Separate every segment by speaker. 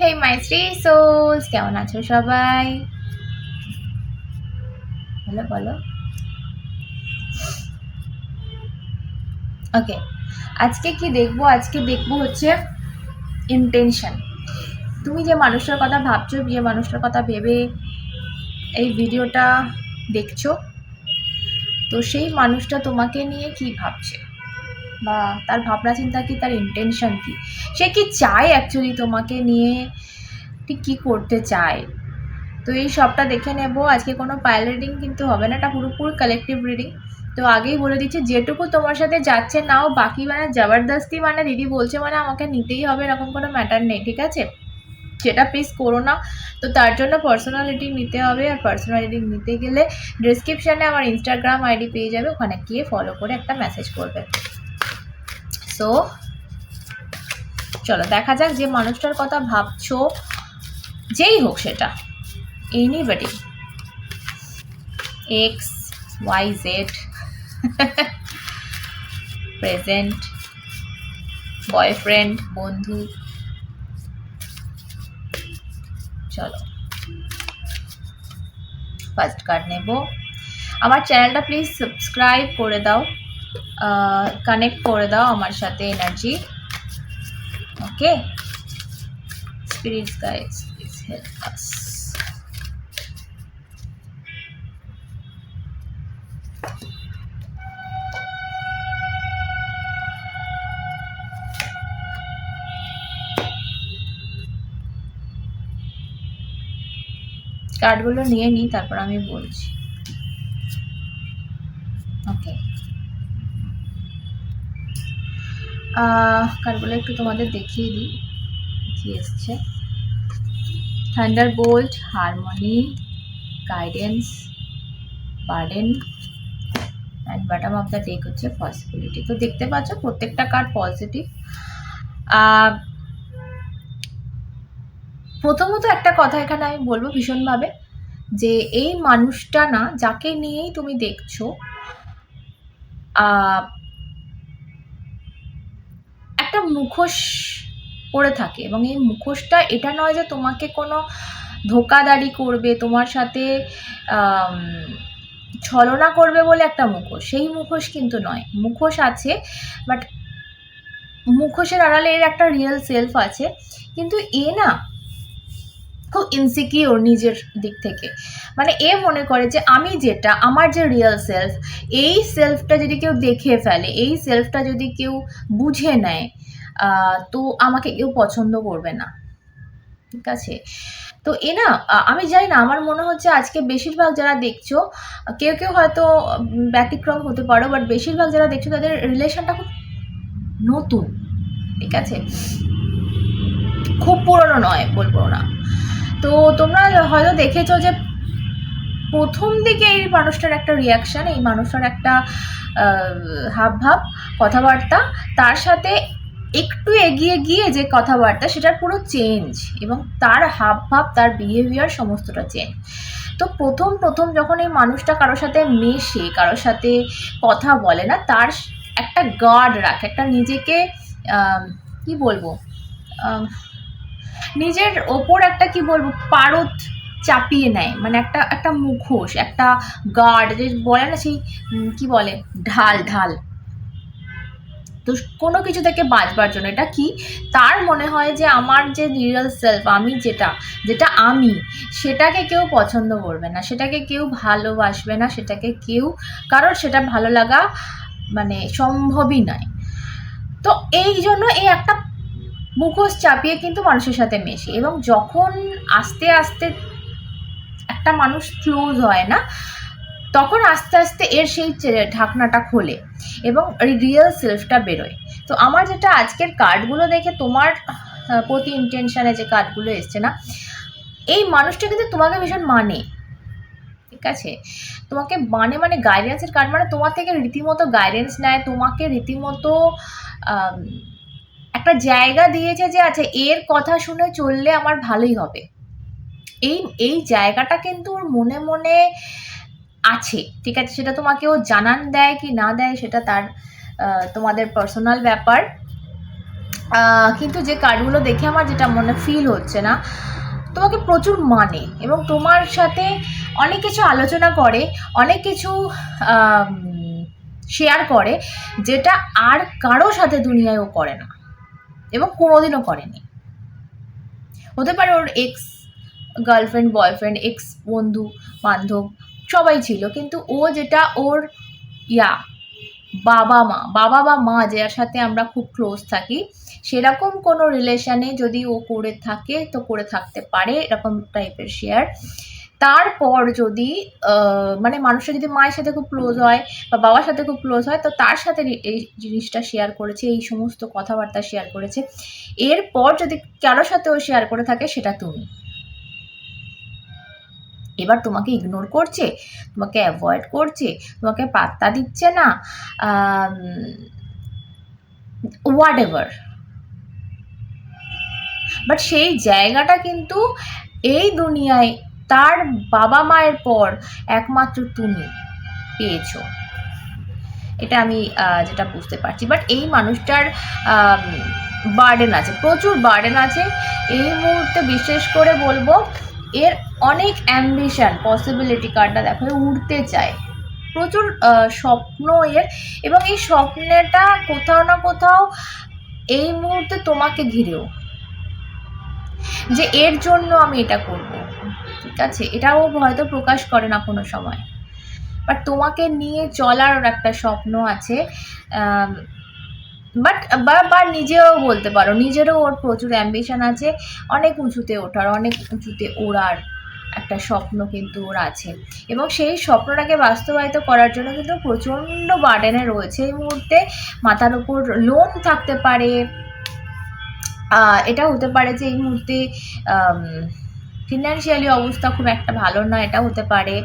Speaker 1: হে মাই three sols কেমন আছো সবাই? বলো বলো। ওকে আজকে কি দেখব? আজকে দেখব হচ্ছে ইন্টেনশন তুমি যে মানুষটার কথা ভাবছ, যে মানুষটার কথা ভেবে এই ভিডিওটা দেখছ, তো সেই মানুষটা তোমাকে নিয়ে কি ভাবছে? বা তার ভাবনা চিন্তা কি, তার ইন্টেনশন কি? সে কি চায় অ্যাকচুয়ালি তোমাকে নিয়ে? ঠিক কী করতে চায়? তো এই সবটা দেখে নেব। আজকে কোনো পাইল রিডিং কিন্তু হবে না, এটা পুরোপুরি কালেকটিভ রিডিং তো আগেই বলে দিচ্ছি, যেটুকু তোমার সাথে যাচ্ছে নাও, বাকি মানে জবরদস্তি মানে দিদি বলছে মানে আমাকে নিতেই হবে, এরকম কোনো ম্যাটার নেই, ঠিক আছে? সেটা প্লিজ করো না তো তার জন্য পার্সোনাল রিডিং নিতে হবে, আর পার্সোনাল রিডিং নিতে গেলে ডিসক্রিপশানে আমার ইনস্টাগ্রাম আইডি পেয়ে যাবে, ওখানে গিয়ে ফলো করে একটা মেসেজ করবে। সো চলো, দেখা যাক যে মানুষটার কথা ভাবছ। যেই হোক সেটা। Anybody X Y Z present boyfriend বন্ধু। চলো। ফার্স্ট কার্ড নেব। আমার চ্যানেলটা প্লিজ সাবস্ক্রাইব করে দাও। কানেক্ট করে দাও আমার সাথে এনার্জি ওকে হেল্প আস কার্ডগুলো নিয়ে নিই তারপর আমি বলছি। ওকে কার্ডগুলো একটু তোমাদের দেখিয়ে দিই। কি এসছে? Thunderbolt harmony guidance burden and bottom of the deck হচ্ছে পসিবিলিটি তো দেখতে পাচ্ছ, প্রত্যেকটা কার্ড পজিটিভ প্রথমত একটা কথা এখানে আমি বলব ভীষণভাবে, যে এই মানুষটা না, যাকে নিয়েই তুমি দেখছ একটা মুখোশ পড়ে থাকে এবং এই মুখোশটা এটা নয় যে তোমাকে কোনো ধোকাদারি করবে, তোমার সাথে ছলনা করবে বলে একটা মুখোশ। সেই মুখোশ কিন্তু নয়। মুখোশ আছে বাট মুখোশের আড়ালে এর একটা রিয়েল সেলফ আছে। কিন্তু এ না, খুব ইনসিকিওর নিজের দিক থেকে। মানে এ মনে করে যে আমি যেটা, আমার যে রিয়েল সেলফ এই সেলফটা যদি কেউ দেখে ফেলে, এই সেলফটা যদি কেউ বুঝে নেয় তো আমাকে কেউ পছন্দ করবে না। ঠিক আছে? তো এ না আমি জানি না, আমার মনে হচ্ছে আজকে বেশিরভাগ যারা দেখছ, কেউ কেউ হয়তো ব্যতিক্রম হতে পারো বাট বেশিরভাগ যারা দেখছ তাদের রিলেশনটা খুব নতুন। ঠিক আছে? খুব পুরনো নয়, বলব না। তো তোমরা হয়তো দেখেছ যে প্রথম দিকে এই মানুষটার একটা রিয়াকশান এই মানুষটার একটা হাবভাব, কথাবার্তা, তার সাথে একটু এগিয়ে গিয়ে যে কথাবার্তা, সেটার পুরো চেঞ্জ এবং তার হাব ভাব, তার বিহেভিয়ার সমস্তটা চেঞ্জ তো প্রথম প্রথম যখন এই মানুষটা কারোর সাথে মেশে, কারোর সাথে কথা বলে না, তার একটা গার্ড রাখে, একটা নিজেকে কি বলব? নিজের ওপর একটা, কি বলব, পারদ চাপিয়ে নেয়। মানে একটা একটা মুখোশ, একটা গার্ড যে বলে না সেই কি বলে? ঢাল ঢাল। তো কোনো কিছু থেকে বাঁচবার জন্য। এটা কি? তার মনে হয় যে আমার যে রিয়েল সেলফ আমি যেটা যেটা আমি, সেটাকে কেউ পছন্দ করবে না, সেটাকে কেউ ভালোবাসবে না, সেটাকে কেউ, কারোর সেটা ভালো লাগা মানে সম্ভবই নয়। তো এই জন্য এই একটা মুখোশ চাপিয়ে কিন্তু মানুষের সাথে মেশে এবং যখন আস্তে আস্তে একটা মানুষ ক্লোজ হয় না তখন আস্তে আস্তে এর সেই ঢাকনাটা খোলে এবং রিয়েল সেলফটা বেরোয়। তো আমার যেটা আজকের কার্ডগুলো দেখে তোমার প্রতি ইন্টেনশানে যে কার্ডগুলো এসছে না, এই মানুষটা কিন্তু তোমাকে ভীষণ মানে। ঠিক আছে? তোমাকে মানে মানে গাইডেন্সের কার্ড মানে তোমার থেকে রীতিমতো গাইডেন্স নেয়, তোমাকে রীতিমতো একটা জায়গা দিয়েছে যে আচ্ছা এর কথা শুনে চললে আমার ভালোই হবে। এই এই জায়গাটা কিন্তু ওর মনে মনে আছে, ঠিক আছে? সেটা তোমাকে ও জানান দেয় কি না দেয়, সেটা তার তোমাদের পার্সোনাল ব্যাপার। কিন্তু যে কার্ডগুলো দেখে আমার যেটা মনে ফিল হচ্ছে না, তোমাকে প্রচুর মানে এবং তোমার সাথে অনেক কিছু আলোচনা করে, অনেক কিছু শেয়ার করে, যেটা আর কারও সাথে দুনিয়ায় ও করে না এবং কোনোদিনও করেনি। হতে পারে ওর এক্স গার্লফ্রেন্ড বয়ফ্রেন্ড এক্স বন্ধু বান্ধব সবাই ছিল, কিন্তু ও যেটা ওর ইয়া, বাবা মা, বাবা বা মা যার সাথে আমরা খুব ক্লোজ থাকি, সেরকম কোনো রিলেশনে যদি ও করে থাকে, তো করে থাকতে পারে, এরকম টাইপের শেয়ার তারপর যদি মানে মানুষের যদি মায়ের সাথে খুব ক্লোজ হয়, বা বাবার সাথে খুব ক্লোজ হয়, তো তার সাথে এই জিনিসটা শেয়ার করেছে, এই সমস্ত কথাবার্তা শেয়ার করেছে। এরপর যদি কারোর সাথে ও শেয়ার করে থাকে, সেটা তুমি। এবার তোমাকে ইগনোর করছে, তোমাকে অ্যাভয়েড করছে, তোমাকে পাত্তা দিচ্ছে না হোয়াট এভার বাট সেই জায়গাটা কিন্তু এই দুনিয়ায় তার বাবা মায়ের পর একমাত্র তুমি পেয়েছ। এটা আমি যেটা বুঝতে পারছি। বাট এই মানুষটার বার্ডেন আছে, প্রচুর বার্ডেন আছে। এই মুহূর্তে বিশেষ করে বলব এর অনেক অ্যাম্বিশন পসিবিলিটি কার্ডটা দেখো উড়তে চায়। প্রচুর স্বপ্ন এর, এবং এই স্বপ্নটা কোথাও না কোথাও এই মুহূর্তে তোমাকে ঘিরেও। যে এর জন্য আমি এটা করব। ঠিক আছে? এটাও হয়তো প্রকাশ করে না কোনো সময়। বাট তোমাকে নিয়ে চলার একটা স্বপ্ন আছে বাট বা নিজেও বলতে পারো, নিজেরও ওর প্রচুর অ্যাম্বিশন আছে। অনেক উঁচুতে ওঠার, অনেক উঁচুতে ওড়ার একটা স্বপ্ন কিন্তু ওর আছে। এবং সেই স্বপ্নটাকে বাস্তবায়িত করার জন্য কিন্তু প্রচণ্ড বার্ডেনে রয়েছে এই মুহূর্তে। মাথার উপর লোন থাকতে পারে। এটা হতে পারে যে এই মুহূর্তে ফিনান্সিয়ালি অবস্থা খুব একটা ভালো না, এটা হতে পারে।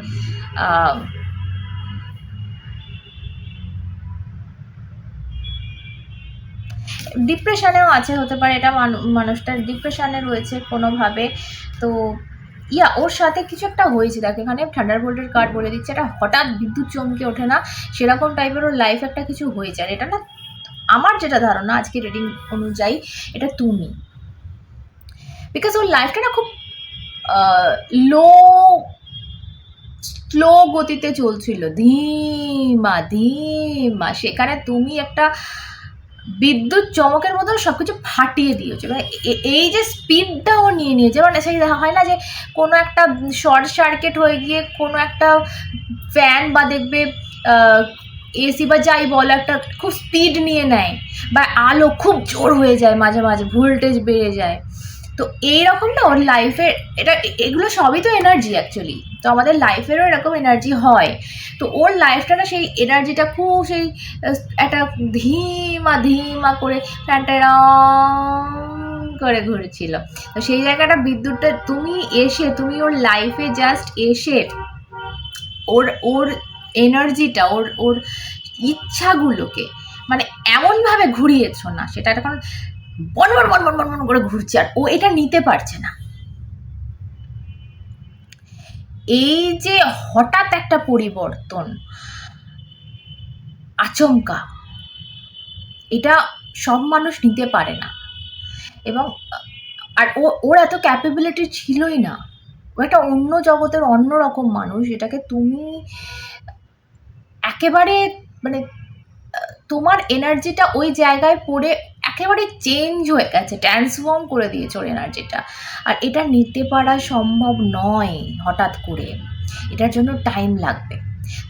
Speaker 1: ডিপ্রেশনেও আছে, হতে পারে এটা মানু- মানুষটা ডিপ্রেশনে রয়েছে কোনোভাবে। তো, ইয়া, ওর সাথে কিছু একটা হয়েছে, দেখ, এখানে থান্ডার বোল্টের কার্ড বলে দিচ্ছে, এটা হঠাৎ বিদ্যুৎ চমকে ওঠে না, সেরকম টাইপের ওর লাইফ একটা কিছু হয়েছে। আর এটা না, আমার যেটা ধারণা আজকে রিডিং অনুযায়ী, এটা তুমি। বিকজ ওর লাইফটা না খুব লো স্লো গতিতে চলছিল। ধীমা ধীমা, সেখানে তুমি একটা বিদ্যুৎ চমকের মতন সব কিছু ফাটিয়ে দিয়েছে। মানে এই যে স্পিডটা ও নিয়ে নিয়েছে মানে সেই দেখা হয় না যে কোনো একটা শর্ট সার্কিট হয়ে গিয়ে কোনো একটা ফ্যান বা দেখবে এসি বা যাই বলো একটা খুব স্পিড নিয়ে নেয়, বা আলো খুব জোর হয়ে যায় মাঝে মাঝে ভোল্টেজ বেড়ে যায়। তো এইরকম না ওর লাইফের এটা এগুলো সবই তো এনার্জি অ্যাকচুয়ালি তো আমাদের লাইফেরও এরকম এনার্জি হয়। তো ওর লাইফটা না সেই এনার্জিটা খুব সেই, একটা ধীমা ধীমা করে ফ্যানটা করে ঘুরছিল। তো সেই জায়গাটা বিদ্যুৎটা তুমি এসে, তুমি ওর লাইফে জাস্ট এসে ওর ওর এনার্জিটা ওর ওর ইচ্ছাগুলোকে মানে এমনভাবে ঘুরিয়েছো না। সেটা এখন বন বন বন বন বন করে ঘুরছে আর ও এটা নিতে পারছে না। এই যে হঠাৎ একটা পরিবর্তন, আচমকা, এটা সব মানুষ নিতে পারে না। এবং, আর ও, ওর এত ক্যাপেবিলিটি ছিলই না। ও একটা অন্য জগতের অন্য রকম মানুষ, এটাকে তুমি একেবারে মানে তোমার এনার্জিটা ওই জায়গায় পড়ে একেবারে চেঞ্জ হয়ে গেছে ট্রান্সফর্ম করে দিয়েছে ওর এনার্জিটা আর এটা নিতে পারা সম্ভব নয় হঠাৎ করে। এটার জন্য টাইম লাগবে।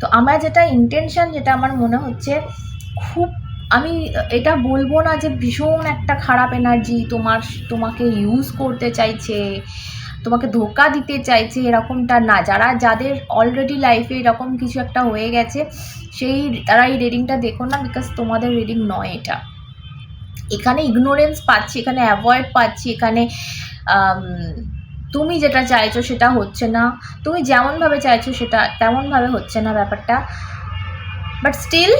Speaker 1: তো আমার যেটা ইন্টেনশন যেটা আমার মনে হচ্ছে, খুব আমি এটা বলব না যে ভীষণ একটা খারাপ এনার্জি তোমার, তোমাকে ইউজ করতে চাইছে, তোমাকে ধোকা দিতে চাইছে, এরকমটা না। যারা, যাদের অলরেডি লাইফে এরকম কিছু একটা হয়ে গেছে, সেই, তারা এই রিডিংটা দেখো না বিকজ তোমাদের রিডিং নয় এটা। এখানে ইগনোরেন্স পাচ্ছি, এখানে অ্যাভয়েড পাচ্ছি, এখানে তুমি যেটা চাইছো সেটা হচ্ছে না, তুমি যেমনভাবে চাইছো সেটা তেমনভাবে হচ্ছে না ব্যাপারটা। বাট স্টিল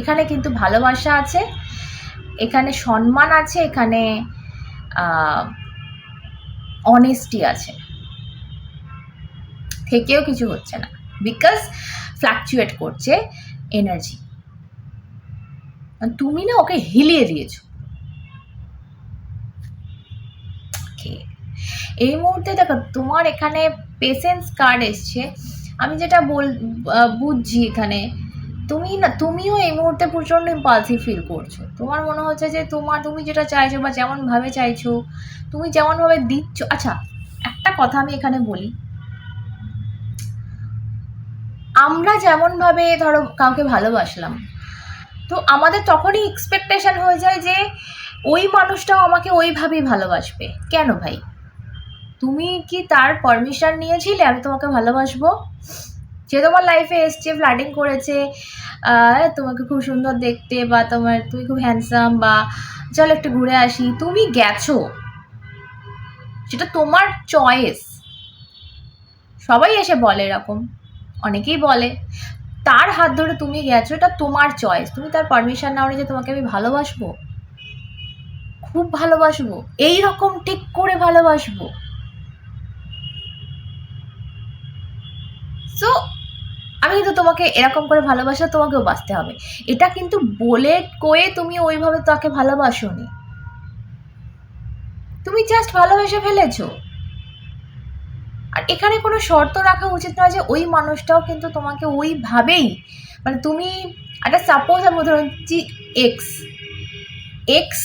Speaker 1: এখানে কিন্তু ভালোবাসা আছে, এখানে সম্মান আছে, এখানে অনেস্টি আছে। থেকেও কিছু হচ্ছে না। বিকজ ফ্লাকচুয়েট করছে এনার্জি মানে তুমি না ওকে হিলিয়ে দিয়েছ। এই মুহূর্তে দেখো, তোমার এখানে পেশেন্স কার্ড এসছে। আমি যেটা বল বুঝছি এখানে, তুমি না, তুমিও এই মুহূর্তে প্রচণ্ড ইম্পালসি ফিল করছ। তোমার মনে হচ্ছে যে তোমার, তুমি যেটা চাইছো বা যেমনভাবে চাইছো, তুমি যেমনভাবে দিচ্ছ। আচ্ছা একটা কথা আমি এখানে বলি। আমরা যেমনভাবে ধরো কাউকে ভালোবাসলাম তো আমাদের তখনই এক্সপেকটেশন হয়ে যায় যে ওই মানুষটাও আমাকে ওইভাবেই ভালোবাসবে। কেন ভাই? তুমি কি তার পারমিশন নিয়েছিলে আমি তোমাকে ভালোবাসবো? যে তোমার লাইফে এসছে ফ্লাডিং করেছে তোমাকে খুব সুন্দর দেখতে বা তোমার তুমি খুব হ্যান্ডসাম বা চলো একটু ঘুরে আসি, তুমি গেছো। সেটা তোমার চয়েস সবাই এসে বলে এরকম। অনেকেই বলে। তার হাত ধরে তুমি গেছো, এটা তোমার চয়েস তুমি তার পারমিশন নাও যে তোমাকে আমি ভালোবাসবো? খুব ভালোবাসবো। এই রকম ঠিক করে ভালোবাসবো। সো আমি কিন্তু তোমাকে এরকম করে ভালোবাসা তোমাকেও বাঁচতে হবে। এটা কিন্তু বলে কয়ে তুমি ওইভাবে তাকে ভালোবাসোনি। তুমি জাস্ট ভালোবেসে ফেলেছো। আর এখানে কোনো শর্ত রাখা উচিত নয় যে ওই মানুষটাও কিন্তু তোমাকে ওইভাবেই মানে তুমি একটা সাপোজ আমি ধরুন এক্স এক্স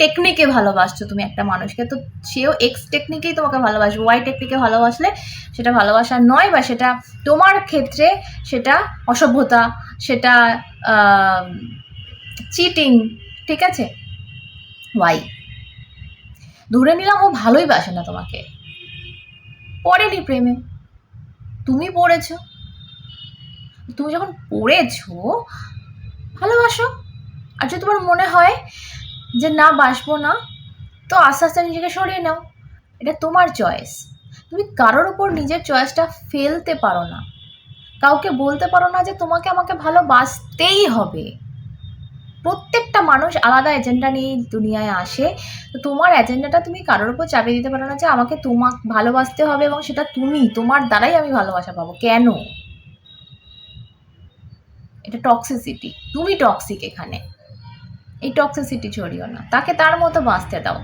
Speaker 1: টেকনিকে ভালোবাসছো তুমি একটা মানুষকে, তো সেও এক্স টেকনিকেই তোমাকে ভালোবাসবে ওয়াই টেকনিকে ভালোবাসলে সেটা ভালোবাসা নয় বা সেটা তোমার ক্ষেত্রে সেটা অসভ্যতা, সেটা চিটিং ঠিক আছে? ওয়াই ধরে নিলাম ও ভালোই বাসে না তোমাকে। পড়েনি প্রেমে। তুমি পড়েছো। তুমি যখন পড়েছো, ভালোবাসো। আর যদি তোমার মনে হয় যে না, বাসবো না, তো আস্তে আস্তে নিজেকে সরিয়ে নাও। এটা তোমার চয়েস তুমি কারোর উপর নিজের চয়েসটা ফেলতে পারো না। কাউকে বলতে পারো না যে তোমাকে আমাকে ভালোবাসতেই হবে। প্রত্যেকটা মানুষ আলাদা এজেন্ডা নিয়ে দুনিয়ায় আসে। তো তোমার এজেন্ডাটা তুমি কারোর উপর চাপিয়ে দিতে পারো না যে আমাকে তোমাকে ভালোবাসতে হবে এবং সেটা তুমি, তোমার দ্বারাই আমি ভালোবাসা পাবো। কেন? এটা টক্সিসিটি তুমি টক্সিক এখানে। এই টক্সিসিটি ছড়িও না। তাকে তার মতো বাঁচতে দাও।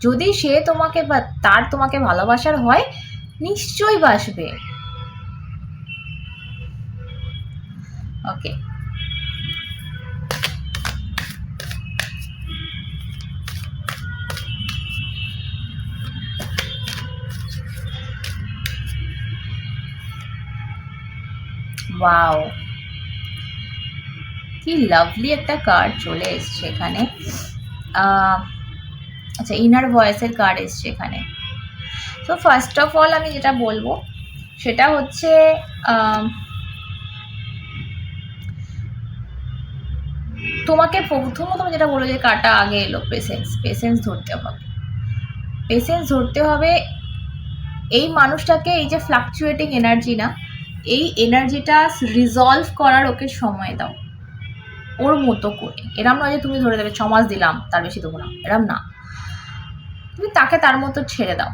Speaker 1: যদি সে তোমাকে বা তার তোমাকে ভালোবাসার হয়, নিশ্চয়ই বাসবে ওকে ওয়াও কি লাভলি একটা কার্ড চলে এসছে এখানে। আচ্ছা ইনার ভয়েসের কার্ড এসছে এখানে। তো ফার্স্ট অফ অল আমি যেটা বলব, সেটা হচ্ছে তোমাকে প্রথমত আমি যেটা বলব যে কাটা আগে এলো পেশেন্স পেশেন্স ধরতে হবে। পেশেন্স ধরতে হবে, এই মানুষটাকে এই যে ফ্লাকচুয়েটিং এনার্জি না এই এনার্জিটা রিজলভ করার ওকে সময় দাও। ওর মতো করে। এরম নয় যে তুমি ধরে দেবে ছমাস দিলাম, তার বেশি দেবো না। এরম না। তুমি তাকে তার মতো ছেড়ে দাও।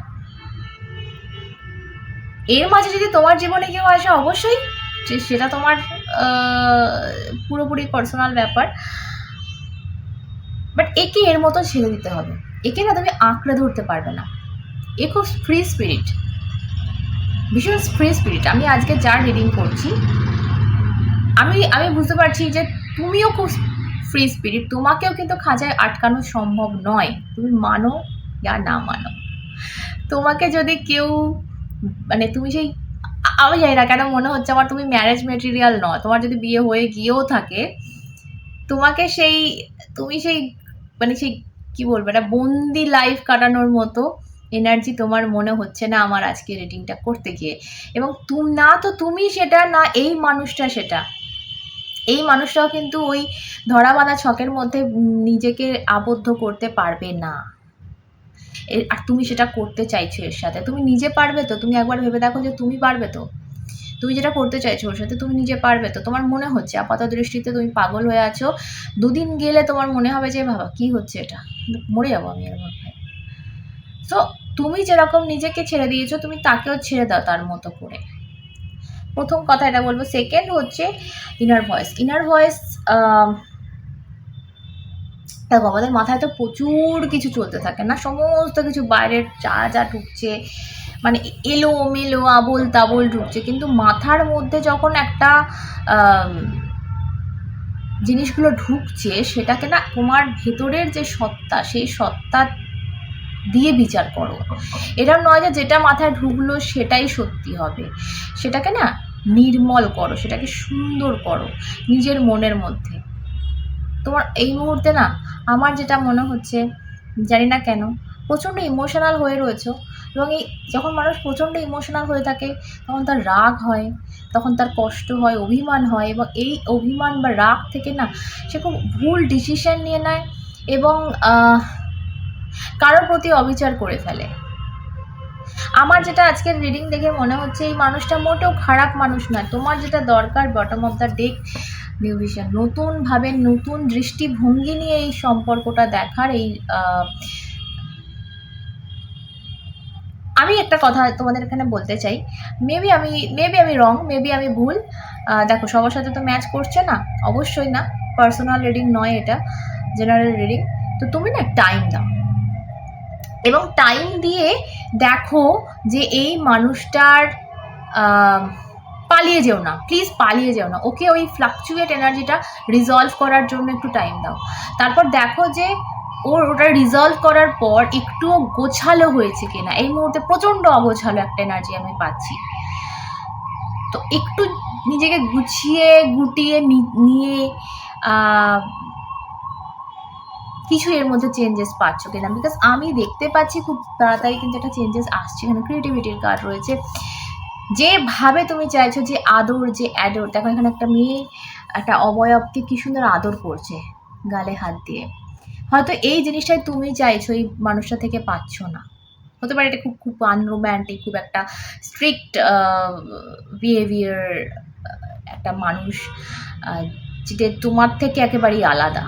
Speaker 1: এর মাঝে যদি তোমার জীবনে কেউ আসে, অবশ্যই সেটা তোমার পুরোপুরি পার্সোনাল ব্যাপার। বাট একে এর মতো ছেড়ে দিতে হবে। একে না তুমি আঁকড়ে ধরতে পারবে না। এ খুব ফ্রি স্পিরিট ভীষণ ফ্রি স্পিরিট আমি আজকে যার রিডিং করছি, আমি আমি বুঝতে পারছি যে তুমিও খুব ফ্রি স্পিরিট তোমাকেও কিন্তু খাঁচায় আটকানো সম্ভব নয়। তুমি মানো या না মানো। তোমাকে যদি কেউ মানে তুমি সেই, আমি জানি না কেন মনে হচ্ছে আমার তুমি ম্যারেজ মেটেরিয়াল নয়, তোমার যদি বিয়ে হয়ে গিয়েও থাকে, তোমাকে সেই, তুমি সেই মানে সেই কি বলব, একটা বন্দি লাইফ কাটানোর মতো এনার্জি তোমার মনে হচ্ছে না আমার আজকে রেটিংটা করতে গিয়ে। এবং তুম, না তো তুমি সেটা, না এই মানুষটা সেটা। এই মানুষটাও কিন্তু ওই ধরা বাঁধা ছকের মধ্যে নিজেকে আবদ্ধ করতে পারবে না। আর তুমি সেটা করতে চাইছো এর সাথে। তুমি নিজে পারবে তো? তুমি একবার ভেবে দেখো যে তুমি পারবে তো? তুমি যেটা করতে চাইছো ওর সাথে, তুমি নিজে পারবে তো? তোমার মনে হচ্ছে আপাত দৃষ্টিতে তুমি পাগল হয়ে আছো। দুদিন গেলে তোমার মনে হবে যে, বাবা, কি হচ্ছে এটা? মরে যাব আমি মধ্যে সো তুমি যেরকম নিজেকে ছেড়ে দিয়েছ, তুমি তাকেও ছেড়ে দাও তার মতো করে। প্রথম কথা এটা বলব। সেকেন্ড হচ্ছে ইনার ভয়েস ইনার ভয়েস দেখো, আমাদের মাথায় তো প্রচুর কিছু চলতে থাকে না। সমস্ত কিছু বাইরের যা যা ঢুকছে মানে এলো মেলো আবোল তাবোল ঢুকছে। কিন্তু মাথার মধ্যে যখন একটা জিনিসগুলো ঢুকছে, সেটাকে না তোমার ভেতরের যে সত্তা, সেই সত্তা দিয়ে বিচার করো। এরকম নয় যে যেটা মাথায় ঢুকলো সেটাই সত্যি হবে। সেটাকে না নির্মল করো, সেটাকে সুন্দর করো নিজের মনের মধ্যে। তোমার এই মুহূর্তে না আমার যেটা মনে হচ্ছে, জানি না কেন, প্রচণ্ড ইমোশনাল হয়ে রয়েছো এবং এই যখন মানুষ প্রচণ্ড ইমোশনাল হয়ে থাকে, তখন তার রাগ হয়, তখন তার কষ্ট হয়, অভিমান হয় এবং এই অভিমান বা রাগ থেকে না সে খুব ভুল ডিসিশন নিয়ে নেয় এবং কারোর প্রতি অবিচার করে ফেলে। আমার যেটা আজকের রিডিং দেখে মনে হচ্ছে, এই মানুষটা মোটেও খারাপ মানুষ নয়। তোমার যেটা দরকার bottom of the deck new vision নতুনভাবে নতুন দৃষ্টিভঙ্গি নিয়ে এই সম্পর্কটা দেখার এই আমি একটা কথা তোমাদের এখানে বলতে চাই। মেবি আমি মেবি আমি রং মেবি আমি ভুল। দেখো, সবার সাথে তো ম্যাচ করছে না? অবশ্যই না। পার্সোনাল রিডিং নয় এটা জেনারেল রিডিং তো তুমি না টাইম দাও। এবং টাইম দিয়ে দেখো যে এই মানুষটার পালিয়ে যেও না প্লিজ পালিয়ে যেও না। ওকে ওই ফ্লাকচুয়েট এনার্জিটা রিজলভ করার জন্য একটু টাইম দাও। তারপর দেখো যে ওর, ওটা রিজলভ করার পর একটু গোছালো হয়েছে কিনা। এই মুহূর্তে প্রচণ্ড অগোছালো একটা এনার্জি আমি পাচ্ছি। তো একটু নিজেকে গুছিয়ে, গুটিয়ে নিয়ে কিছু এর মধ্যে চেঞ্জেস পাচ্ছ কিনা? বিকজ আমি দেখতে পাচ্ছি খুব তাড়াতাড়ি কিন্তু একটা চেঞ্জেস আসছে এখানে। ক্রিয়েটিভিটির কার্ড রয়েছে। যেভাবে তুমি চাইছো যে আদর, যে অ্যাডর দেখো এখানে একটা মেয়ে, একটা অবয়বকে কি সুন্দর আদর করছে গালে হাত দিয়ে। হয়তো এই জিনিসটাই তুমি চাইছো, এই মানুষটা থেকে পাচ্ছ না। হতে পারে এটা খুব খুব আনরোম্যান্টিক খুব একটা স্ট্রিক্ট বিহেভিয়ার একটা মানুষ যেটা তোমার থেকে একেবারেই আলাদা।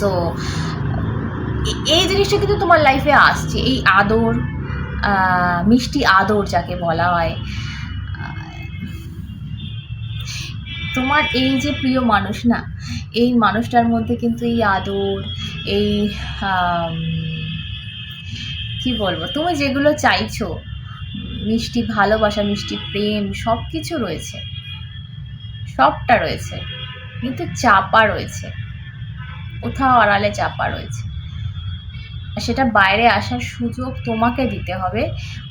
Speaker 1: সো এই জিনিসটা কিন্তু তোমার লাইফে আসছে। এই আদর মিষ্টি আদর যাকে বলা হয় তোমার এই যে প্রিয় মানুষ না, এই মানুষটার মধ্যে কিন্তু এই আদর, এই কি বলব, তুমি যেগুলো চাইছো, মিষ্টি ভালোবাসা, মিষ্টি প্রেম সব কিছু রয়েছে। সবটা রয়েছে। কিন্তু চাপা রয়েছে। কোথাও আড়ালে চাপা রয়েছে। সেটা বাইরে আসার সুযোগ তোমাকে দিতে হবে,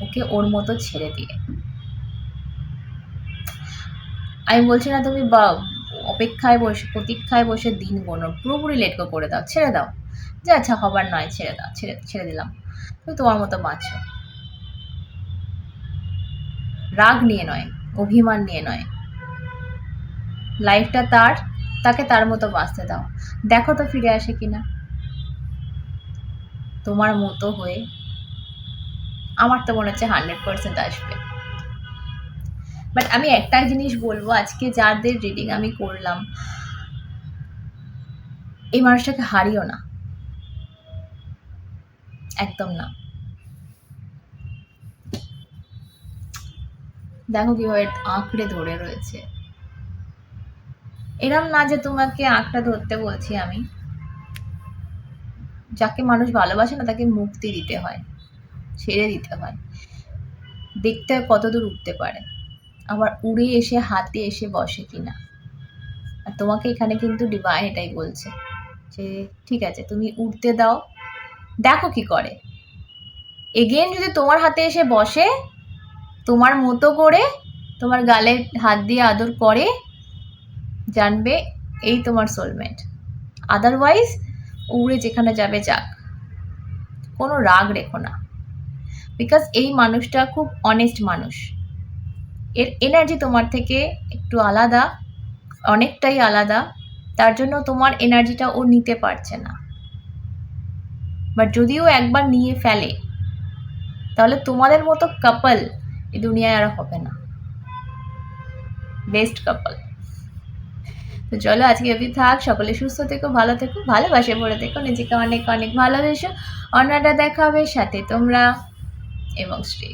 Speaker 1: ওকে ওর মতো ছেড়ে দিয়ে। আমি বলছি না তুমি অপেক্ষায় বসে, প্রতীক্ষায় বসে দিন গোনো, পুরোপুরি লেটকো করে দাও, ছেড়ে দাও। যে আচ্ছা হবার নয়, ছেড়ে দাও, ছেড়ে ছেড়ে দিলাম। তুমি তোমার মতো বাঁচো। রাগ নিয়ে নয়, অভিমান নিয়ে নয়। লাইফটা তার তাকে তার মতো বাঁচতে দাও। দেখো তো ফিরে আসে কিনা। তোমার মতো হয়ে আমার তো মনে হচ্ছে হান্ড্রেড পার্সেন্ট আসবে। বাট আমি একটা জিনিস বলব, আজকে যাদের রিডিং আমি করলাম, এই মানুষটাকে হারিও না। একদম না। দেখো কীভাবে আঁকড়ে ধরে রয়েছে। এরম না যে তোমাকে আঁকটা ধরতে বলছি আমি। যাকে মানুষ ভালোবাসে না, তাকে মুক্তি দিতে হয়, ছেড়ে দিতে হয়। দেখতে হয় কতদূর উঠতে পারে। আবার উড়ে এসে, হাতে এসে বসে কিনা। আর তোমাকে এখানে কিন্তু ডিভাইন এটাই বলছে যে, ঠিক আছে, তুমি উঠতে দাও। দেখো কি করে। এগেন যদি তোমার হাতে এসে বসে, তোমার মতো করে, তোমার গালে হাত দিয়ে আদর করে জানবে এই তোমার সোলমেট আদারওয়াইজ উড়ে যেখানে যাবে যাক। কোনো রাগ রেখো না। বিকজ এই মানুষটা খুব অনেস্ট মানুষ। এর এনার্জি তোমার থেকে একটু আলাদা, অনেকটাই আলাদা। তার জন্য তোমার এনার্জিটা ও নিতে পারছে না। বাট যদিও একবার নিয়ে ফেলে, তাহলে তোমাদের মতো কাপল এই দুনিয়ায় আর হবে না। বেস্ট কাপল তো চলো আজকে অবধি থাক, সকলে সুস্থ থেকো, ভালো থেকো, ভালোবাসে পড়ে থেকো, নিজেকে অনেক অনেক ভালোবেসো। অন্যটা দেখাবে সাথে তোমরা এবং শ্রী।